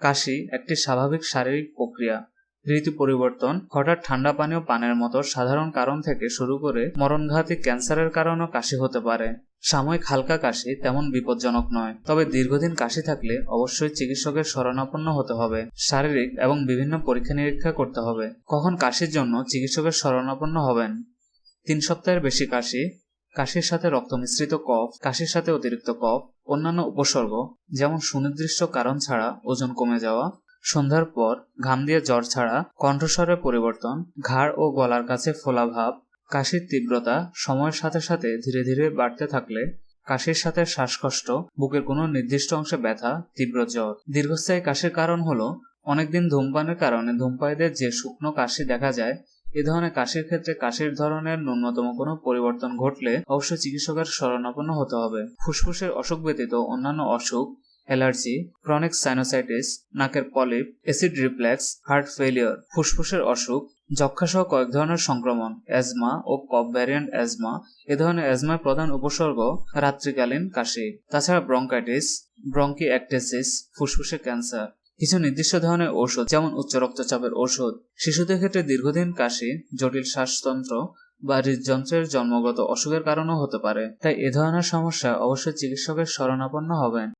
কাশি একটি স্বাভাবিক শারীরিক প্রক্রিয়া। ঋতু পরিবর্তন, হঠাৎ ঠান্ডা পানীয় পানের মতো সাধারণ কারণ থেকে শুরু করে মরণঘাতী ক্যান্সারের কারণেও কাশি হতে পারে। সাময়িক হালকা কাশি তেমন বিপজ্জনক নয়, তবে দীর্ঘদিন কাশি থাকলে অবশ্যই চিকিৎসকের শরণাপন্ন হতে হবে। শারীরিক এবং বিভিন্ন পরীক্ষা নিরীক্ষা করতে হবে। কখন কাশির জন্য চিকিৎসকের শরণাপন্ন হবেন? তিন সপ্তাহের বেশি কাশি কাশির সাথে রক্ত মিশ্রিত কফ, কাশির সাথে অতিরিক্ত কফ, অন্যান্য উপসর্গ, যেমন সুনির্দিষ্ট কারণ ছাড়া ওজন কমে যাওয়া, সন্ধ্যার পর ঘাম দিয়ে জ্বর ছাড়া কণ্ঠস্বরের পরিবর্তন, ঘাড় ও গলার কাছে ফোলা ভাব, কাশির তীব্রতা, সময়ের সাথে সাথে ধীরে ধীরে বাড়তে থাকলে, কাশির সাথে শ্বাসকষ্ট, বুকের কোনো নির্দিষ্ট অংশে ব্যথা, তীব্র জ্বর। দীর্ঘস্থায়ী কাশির কারণ হলো, অনেকদিন ধূমপানের কারণে ধূমপায়ীদের যে শুকনো কাশি দেখা যায় এ ধরনের কাশির ক্ষেত্রে কাশির ধরনের ন্যূনতম কোনো পরিবর্তন ঘটলে অবশ্যই চিকিৎসকের শরণাপন্ন হতে হবে। ফুসফুসের অসুখ ব্যতীত অন্যান্য অসুখ, অ্যালার্জি, ক্রনিক সাইনোসাইটিস, নাকের polyp, acid reflux, heart failure ফুসফুসের অসুখ যক্ষাসহ কয়েক ধরনের সংক্রমণ, অ্যাজমা ও কফ ভ্যারিয়েন্ট অ্যাজমা, এ ধরনের অ্যাজমার প্রধান উপসর্গ রাত্রিকালীন কাশি। তাছাড়া ব্রঙ্কাইটিস ব্রঙ্কি অ্যাক্টেসিস ফুসফুসে ক্যান্সার। কিছু নির্দিষ্ট ধরনের ঔষধ, যেমন উচ্চ রক্তচাপের ঔষধ। শিশুদের ক্ষেত্রে দীর্ঘদিন কাশি, জটিল শ্বাসতন্ত্র বা হৃদযন্ত্রের জন্মগত অসুখের কারণও হতে পারে। তাই এ ধরনের সমস্যা অবশ্যই চিকিৎসকের শরণাপন্ন হবেন।